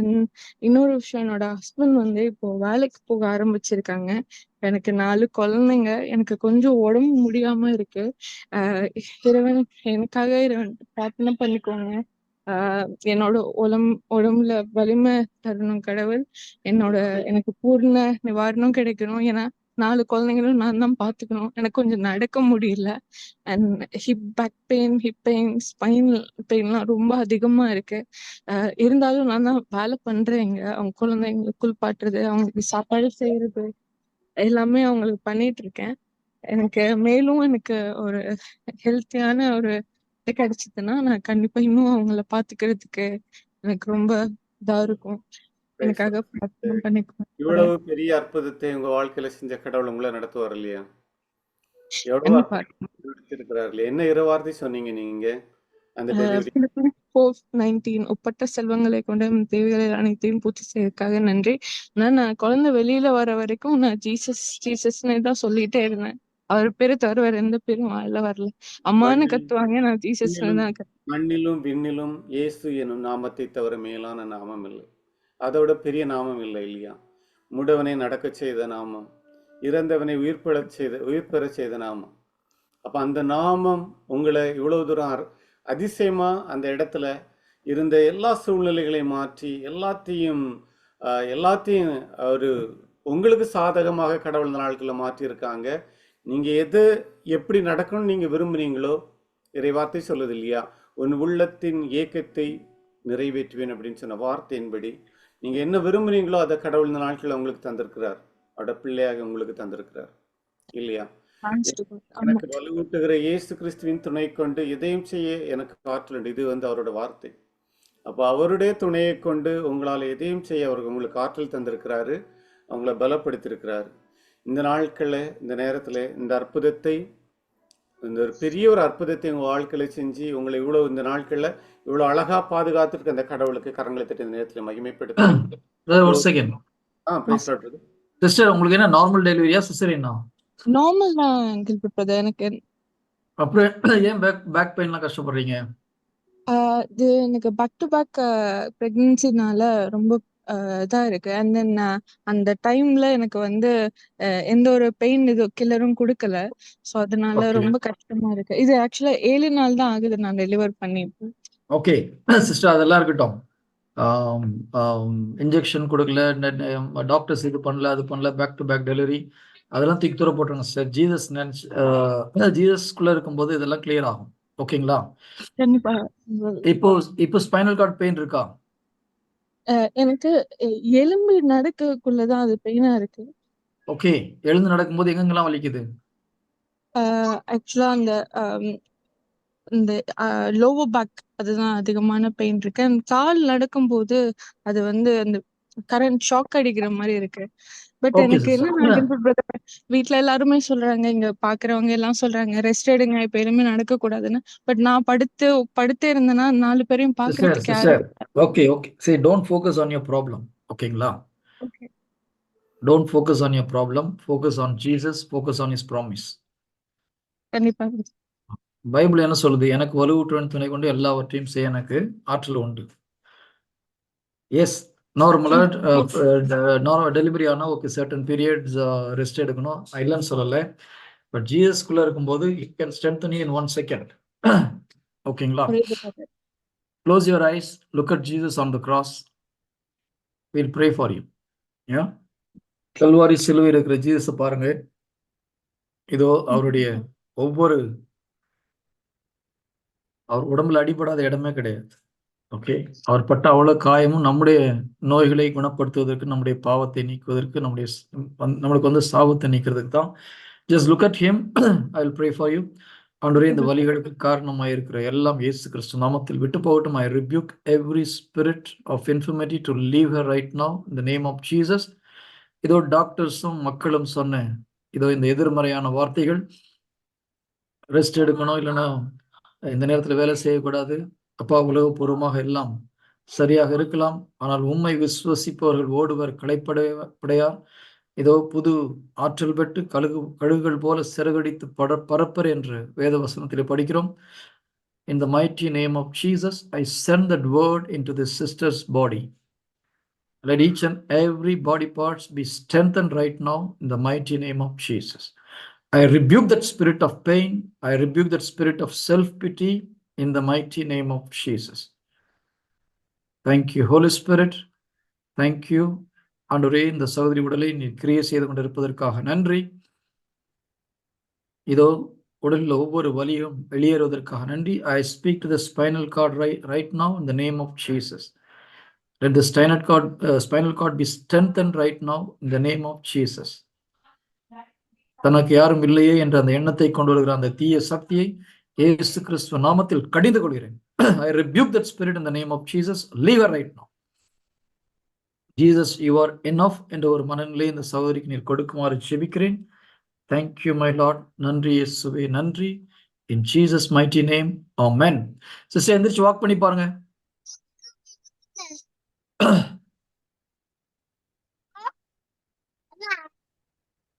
And இன்னொரு விஷயம் என்னோட ஹஸ்பண்ட் வந்து இப்போ வேலைக்கு போக ஆரம்பிச்சிருக்காங்க. எனக்கு நாலு குழந்தைங்க. எனக்கு கொஞ்சம் உடம்பு முடியாம இருக்கு. ஆஹ் இறைவன் எனக்காக இறைவன் பிரார்த்தனை பண்ணிக்கோங்க. ஆஹ் என்னோட உடம் உடம்புல வலிமை தரணும் கடவுள். என்னோட எனக்கு பூர்ண நிவாரணம் கிடைக்கணும். ஏன்னா நாலு குழந்தைங்களும் நான் தான் பாத்துக்கணும் எனக்கு கொஞ்சம் நடக்க முடியல. And hip back pain hip pain spine பெயின்லாம் ரொம்ப அதிகமா இருக்கு. ஆஹ் இருந்தாலும் நான் தான் வேலை பண்றேன் இங்க. அவங்க குழந்தைங்களுக்கு குளிப்பாட்டுறது அவங்களுக்கு சாப்பாடு செய்யறது எல்லாமே அவங்களுக்கு பண்ணிட்டு இருக்கேன். எனக்கு மேலும் எனக்கு ஒரு ஹெல்த்தியான ஒரு இது கிடைச்சதுன்னா நான் கண்டிப்பா இன்னும் அவங்கள பாத்துக்கிறதுக்கு எனக்கு ரொம்ப இதா இருக்கும். எனக்காக பிரார்த்தனை பண்ணிக்கோங்க. இவ்வளவு பெரிய அற்புதத்தை உங்க வாழ்க்கையில செஞ்ச கடவுள் உங்களை நடத்துவார் இல்லையா? எவ்வளவு என்ன இரு வார்த்தை சொன்னீங்க நீங்க ஒப்பற்ற செல்வங்களை கொண்டு தேவைகளை அனைத்தையும் பூர்த்தி செய்யறதுக்காக நன்றி. ஆனா நான் குழந்தை வெளியில வர வரைக்கும் நான் ஜீசஸ் ஜீசஸ்னே தான் சொல்லிட்டே இருந்தேன். அவர் பேரு தவிர வேற எந்த பேரும் வாயில வரல. அம்மான்னு கத்துவாங்க நான் ஜீசஸ்னு தான் கத்து மண்ணிலும் விண்ணிலும் இயேசு எனும் நாமத்தை தவிர மேலான நாமம் இல்லை. அதோட பெரிய நாமம் இல்லை இல்லையா? முடவனை நடக்கச் செய்த நாமம் இறந்தவனை உயிர்ப்பெழச் செய்த உயிர் பெறச் செய்த நாமம். அப்போ அந்த நாமம் உங்களை இவ்வளவு தூரம் அதிசயமாக அந்த இடத்துல இருந்த எல்லா சூழ்நிலைகளையும் மாற்றி எல்லாத்தையும் எல்லாத்தையும் ஒரு உங்களுக்கு சாதகமாக கடவுள் நாட்களில் மாற்றியிருக்காங்க. நீங்கள் எது எப்படி நடக்கணும்னு நீங்கள் விரும்புகிறீங்களோ இறைவார்த்தை சொல்லுது இல்லையா? உன் உள்ளத்தின் ஏக்கத்தை நிறைவேற்றுவேன் அப்படின்னு சொன்ன வார்த்தையின்படி நீங்க என்ன விரும்புறீங்களோ அதை கடவுள் இந்த நாட்களில் உங்களுக்கு தந்திருக்கிறார். அவரோட பிள்ளையாக உங்களுக்கு தந்திருக்கிறார். இல்லையா? எனக்கு வலுவூட்டுகிற இயேசு கிறிஸ்துவின் துணை கொண்டு எதையும் செய்ய எனக்கு ஆற்றல் உண்டு. இது வந்து அவரோட வார்த்தை. அப்போ அவருடைய துணையை கொண்டு உங்களால் எதையும் செய்ய அவர் உங்களுக்கு ஆற்றல் தந்திருக்கிறாரு. அவங்கள பலப்படுத்தியிருக்கிறாரு. இந்த நாட்களில் இந்த நேரத்தில் இந்த அற்புதத்தை இந்த ஒரு பெரிய ஒரு அற்புதத்தை உங்கள் வாழ்க்கையில செஞ்சு உங்களை இவ்வளோ இந்த நாட்களில் இவ்வளோ அழகா பாதுகாத்திருக்க அந்த கடவுளுக்கு கரங்களை தட்டி இந்த நேரத்தில் மகிமைப்படுத்த. ஒரு செகண்ட் ஆ பேசுறது சிஸ்டர் உங்களுக்கு என்ன நார்மல் டெலிவரியா சிசரியனா நார்மல் தான் பிரதர் எனக்கு. அப்புறம் ஏன் பேக் பேக் பெயின்லாம் கஷ்டப்படுறீங்க? ஆஹ் இது எனக்கு பேக் டு பேக் ப்ரெக்னன்சினால ரொம்ப இதா இருக்கு. அண்ட் தென் அந்த டைம்ல எனக்கு வந்து எந்த ஒரு பெயின் இது கில்லரும் கொடுக்கல. ஸோ அதனால. ரொம்ப கஷ்டமா இருக்கு. இது ஆக்சுவலா ஏழு நாள் தான் ஆகுது நான் டெலிவர் பண்ணி. ஓகே சிஸ்டர் அதெல்லாம் இருக்கட்டும். இன்ஜெக்ஷன் கொடுக்கல டாக்டர்ஸ் இது பண்ணல அது பண்ணல பேக் டு பேக் டெலிவரி அதெல்லாம் தூக்கி தூர போட்டுருங்க சார் ஜீசஸ் நினைச்சு ஜீசஸ்குள்ள இருக்கும்போது இதெல்லாம் கிளியர் ஆகும். ஓகேங்களா இப்போ இப்போ ஸ்பைனல் கார்டு பெயின் இருக்கா? எனக்கு எலும்பு நடக்கக்குள்ளதான் அது பெயினா இருக்கு. ஓகே எழுந்து நடக்கும்போது எங்கெங்கெல்லாம் வலிக்குது? ஆக்சுவலா அந்த இந்த லோவர் பேக் அதுதான் அதிகமான பெயின் இருக்கு. அந்த கால் நடக்கும்போது அது வந்து அந்த கரண்ட் ஷாக் அடிக்கிற மாதிரி இருக்கு. பட் எனக்கு. என்ன வீட்ல எல்லாருமே சொல்றாங்க இங்க பாக்குறவங்க எல்லாம் சொல்றாங்க ரெஸ்ட் எடுங்க இப்ப எதுவுமே நடக்க கூடாதுன்னு பட் நான் படுத்து படுத்தே இருந்தேன்னா நாலு பேரையும் பாக்குறதுக்கு ஓகே ஓகே சரி don't focus on your problem ஓகேங்களா. Don't focus on your problem focus on Jesus focus on his promise கண்டிப்பா பைபிள் என்ன சொல்லுது? எனக்கு வலுவூட்டுவன் துணை கொண்டு எல்லாவற்றையும் செய்ய எனக்கு ஆற்றல் உண்டு. எஸ் நார்மலாக நார்மல் டெலிவரி ஆனால் ஓகே சர்டன் பீரியட்ஸ் ரெஸ்ட் எடுக்கணும். இல்லைன்னு சொல்லலை. பட் ஜிஎஸ்குள்ளே இருக்கும்போது it can strengthen in one second ஓகேங்களா. Close your eyes look at Jesus on the cross will pray for you ஏன் கல்வாரி சிலுவை இருக்கிற ஜீசஸை பாருங்க. இதோ அவருடைய ஒவ்வொரு அவர் உடம்புல அடிபடாத இடமே கிடையாது. ஓகே அவர் பட்ட அவ்வளவு காயமும் நம்முடைய நோய்களை குணப்படுத்துவதற்கு நம்முடைய பாவத்தை நீக்குவதற்கு நம்முடைய நம்மளுக்கு வந்து சாபத்தை நீக்கிறதுக்கு தான். Just look at him I will pray for you ஆண்டவரே இந்த வலிகளுக்கு காரணமாக இருக்கிற எல்லாம் இயேசு கிறிஸ்து நாமத்தில் விட்டு போகட்டும். I rebuke every spirit of infirmity to leave her right now இந்த நேம் ஆஃப் ஜீசஸ் இதோ டாக்டர்ஸும் மக்களும் சொன்ன இதோ இந்த எதிர்மறையான வார்த்தைகள். ரெஸ்ட் எடுக்கணும் இல்லைன்னா இந்த நேரத்தில் வேலை செய்யக்கூடாது. அப்பா உலகபூர்வமாக எல்லாம் சரியாக இருக்கலாம் ஆனால் உண்மை விசுவசிப்பவர்கள் ஓடுவர் களைப்படையார் ஏதோ புது ஆற்றல் பெற்று கழுகு கழுகுகள் போல சிறகடித்து பட பரப்பர் என்று வேதவசனத்தில் படிக்கிறோம் in the mighty name of Jesus I send that word into the sister's body let each and every body parts be strength and right now in the mighty name of Jesus I rebuke that spirit of pain I rebuke that spirit of self pity in the mighty name of Jesus. Thank you, Holy Spirit. Thank you. ஆண்டவரே இந்த சகோதரி உடலை நீ கிரியை செய்து கொண்டிருப்பதற்காக நன்றி இதோ உடலில் ஒவ்வொரு வலியும் வெளியேறுவதற்காக நன்றி I speak to the spinal cord right right now in the name of Jesus let the spinal cord spinal cord be strength and right now in the name of uh, தனக்கு யாரும் இல்லையே என்ற அந்த எண்ணத்தை கொண்டு வருகிற அந்த தீய சக்தியை இயேசு கிறிஸ்துவ நாமத்தில் கடிந்து கொள்கிறேன் I rebuke that spirit in the name of Jesus leave right now Jesus you are enough என்ற ஒரு மனநிலை இந்த சகோதரிக்கு நீர் கொடுக்குமாறு ஜெபிக்கிறேன். தேங்க்யூ மை லாட் நன்றி இயேசுவே நன்றி. In Jesus mighty name amen sister எந்திரிச்சு வாக் பண்ணி பாருங்க.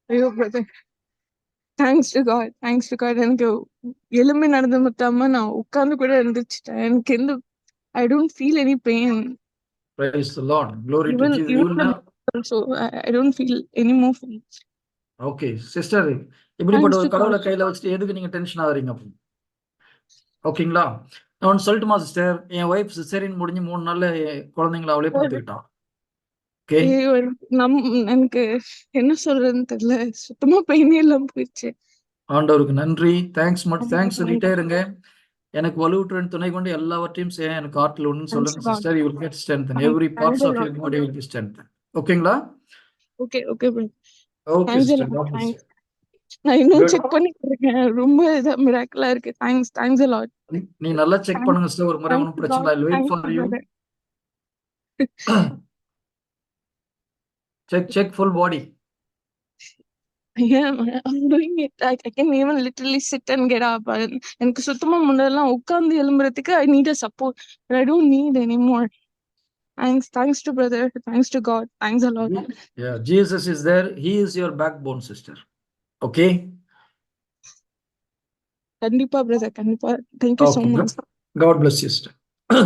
ஐயோ brother thanks to God thanks to God எனக்கு எலும்பி நடந்து மொத்தமா நான் உட்கார்ந்து கூட இருந்துச்சுட்டேன் எனக்கு எந்த I don't feel any pain Praise the Lord. Glory Even- to Jesus. even You will now- so I don't feel any more okay sister இப்படிப்பட்ட ஒரு கடவுளை. கையில வச்சுட்டு எதுக்கு நீங்க டென்ஷன் ஆகுறீங்க அப்படி? ஓகேங்களா நான் சொல்லட்டுமா சிஸ்டர் என் ஒய்ஃப் சிசரின் முடிஞ்சு மூணு நாள்ல குழந்தைங்களை அவளே பார்த்துக்கிட்டான் ஐயோ எனக்கு நம் எனக்கு என்ன சொல்றதுன்னு தெரியல. சுத்தமா பெயினே இல்லாம போயிடுச்சு. ஆண்டவருக்கு நன்றி. தேங்க்ஸ் மட்டும் ஆமா, தேங்க்ஸ் சொல்லிட்டே இருங்க. எனக்கு வலுவுற்றுடன் துணை கொண்டு எல்லாவற்றையும் செய்ய எனக்கு ஆற்றல் சொல்லுங்க Thanks, God. Sister you will get strength Thank- every parts of the your. Body will be strength ஓகேங்களா okay okay okay Thanks a sister lot, God bless thanks. நான் இன்னும். செக் பண்ணிட்டு இருக்கேன் ரொம்ப இதா மிராக்கலா இருக்கு. Thanks thanks a lot. நீ நல்லா செக் பண்ணுங்க சிஸ்டர் ஒரு முறை ஒன்றும் you, பிரச்சனை God. இல்லை wait for you, you brother. Check check full body Yeah, I'm doing it. I, I can even literally sit and get up. And எனக்கு சுத்தமா முன்னெல்லாம் உட்கார்ந்து எழும்புறதுக்கு I need a support. But I don't need anymore. Thanks, thanks to brother. Thanks to God. Thanks a lot. Yeah, Jesus is there. He is your backbone, sister. Okay? கண்டிப்பா brother. கண்டிப்பா. Thank you so Okay. much. God bless you, sister.